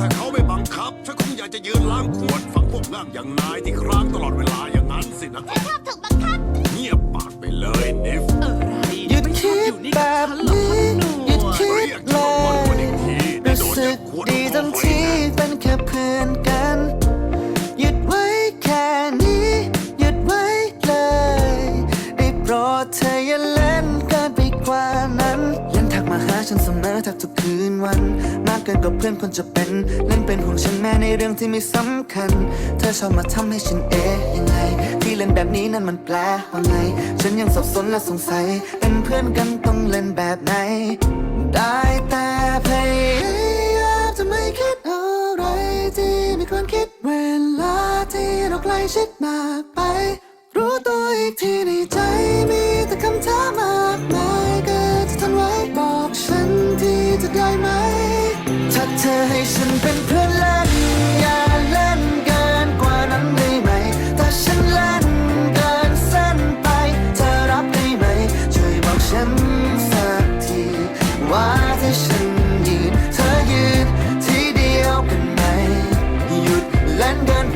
ถ้าเขาไม่บังคับฉันคงอยากจะยืนล้างขวดฟังพวกนั่งอย่างนายที่ครางตลอดเวลาอย่างนั้นสินะ ชอบถูกบังคับ เงียบปากไปเลยนิฟอะไรหยุดไม่ชอบคิอดยู่นี่แบกับบฉันเหรอนี้พ่อหนวดหยุดคิเรีดยกเลชอบมันคนอียกทีรู้สึกดีตรงที่เป็นแค่เพื่อนกัน หยุดไว้แค่นี้ หยุดไว้เลยได้โปรดเธออย่าเล่นเกินไปกว่านั้นเล่นทัก มาหาฉันเสมอแทบทุกคืนวัน มากเกินกว่าเพื่อนคนจะเป็น เล่นเป็นห่วงฉันแม้ในเรื่องที่ไม่สำคัญ เธอชอบมาทำให้ฉันเอ๊ะยังไง ที่เล่นแบบนี้นั้นมันแปลว่าไง ฉันยังสับสนและสงสัย เป็นเพื่อนกันต้องเล่นแบบไหน ได้แต่พยายามจะไม่คิดอะไรที่ไม่ควรคิดเวลาที่เราใกล้ชิดมากไป รู้ตัวอีกทีในใจมีแต่คำถาม ได้ไหม ถ้าเธอให้ฉันเป็นเพื่อนเล่น อย่าเล่นเกินกว่านั้นได้ไหม ถ้าฉันเล่นเกินเส้นไป เธอรับได้ไหม ช่วยบอกฉันสักที ว่าถ้าฉันยืน เธอยืนที่เดียวกันไหม หยุดเล่นเกิน